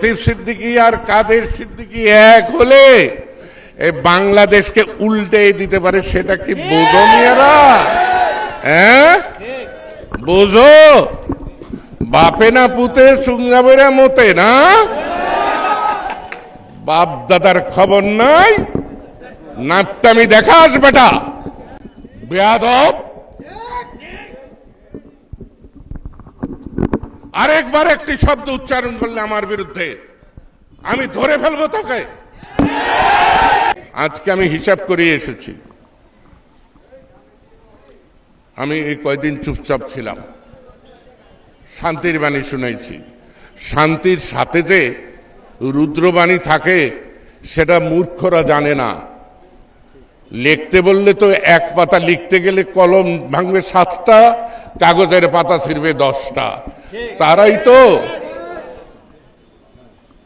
লতিফ সিদ্দিকী আর কাদের সিদ্দিকী এক হলে এই বাংলাদেশকে উল্টে দিতে পারে সেটা কি বোঝো মেয়েরা? হ্যাঁ? বোঝো? বাপে না পুতে চুঙ্গাবেরা মতে না? বাপ দাদার খবর নাই। নাট্যামি দেখাস বেটা। বেয়াদব। আরেকবার একটি শব্দ উচ্চারণ করলে আমার বিরুদ্ধে। আমি ধরে ফেলব তোকে? আজকে আমি হিসাব করিয়ে এসেছি। আমি এই কয়দিন চুপচাপ ছিলাম। শান্তির বাণী শুনেছি। শান্তির সাথে যে রুদ্রবাণী থাকে, সেটা মূর্খরা জানে না। লিখতে বললে তো এক পাতা, লিখতে গেলে কলম ভাঙবে সাতটা, কাগজের পাতা ছিড়বে দশটা। তারাই তো।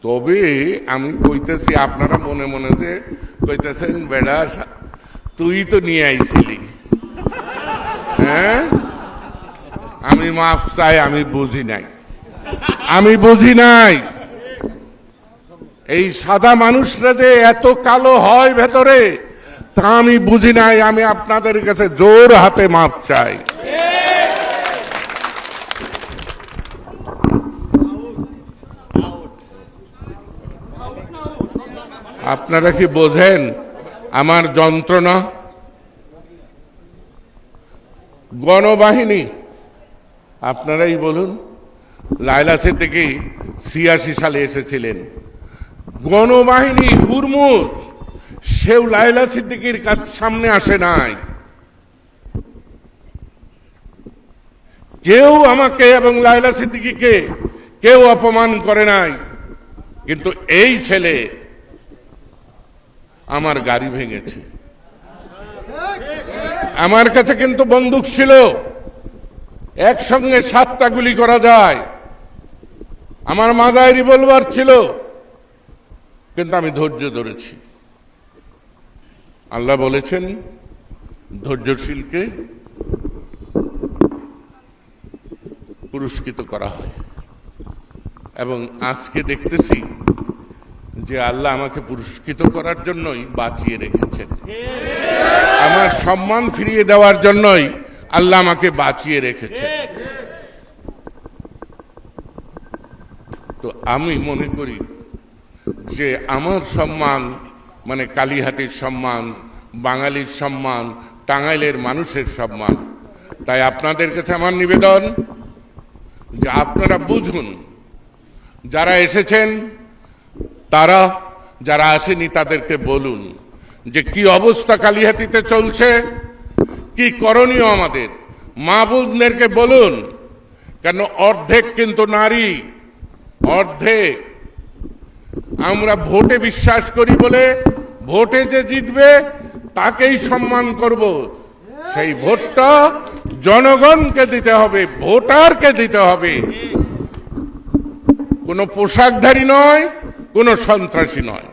তবে আমি কইতেছি, আপনারা মনে মনে যে কইতেছেন, বেড়া, তুই তো নিয়ে আইছিলি। হ্যাঁ? আমি মাফ চাই, আমি বুঝি নাই। আমি বুঝি নাই। এই সাদা মানুষরা যে এত কালো হয় ভেতরে, তা আমি বুঝি নাই। আমি আপনাদের কাছে জোর হাতে মাপ চাই। আপনারা কি বোঝেন আমার যন্ত্রণা? গণবাহিনী, আপনারাই বলুন লাইলা থেকে ছিয়াশি সালে এসেছিলেন। গণবাহিনী হুরমুর সেও লাইলা সিদ্দিকির কাছ সামনে আসে নাই। কেউ আমাকে এবং লাইলা সিদ্দিকিকে কেউ অপমান করে নাই। কিন্তু এই ছেলে আমার গাড়ি ভেঙেছে। আমার কাছে কিন্তু বন্দুক ছিল। একসঙ্গে সাতটা গুলি করা যায়। আমার মাজায় রিভলভার ছিল। কিন্তু আমি ধৈর্য ধরেছি। আল্লাহ বলেছেন, ধৈর্যশীলকে পুরস্কৃত করা হয়। এবং আজকে দেখতেছি যে আল্লাহ আমাকে পুরস্কৃত করার জন্যই বাঁচিয়ে রেখেছেন। আমার সম্মান ফিরিয়ে দেওয়ার জন্যই আল্লাহ আমাকে বাঁচিয়ে রেখেছেন। তো আমি মনে করি যে আমার সম্মান মানে কালীহাতির সম্মান, বাঙালির সম্মান, টাঙ্গাইলের মানুষের সম্মান, তাই আপনাদের কাছে আমার নিবেদন যে আপনারা বুঝুন, যারা এসেছেন তারা যারা আসেনি তাদেরকে বলুন যে কি অবস্থা কালিহাতিতে চলছে? কি করণীয় আমাদের? মা বোনদেরকে বলুন। কেন অর্ধেক কিন্তু নারী, অর্ধেক। আমরা ভোটে বিশ্বাস করি বলে ভোটে যে জিতবে, তাকেই সম্মান করব। সেই ভোটটা জনগণকে দিতে হবে, ভোটারকে দিতে হবে। কোনো পোশাকধারী নয় কোনো সন্ত্রাসী নয়।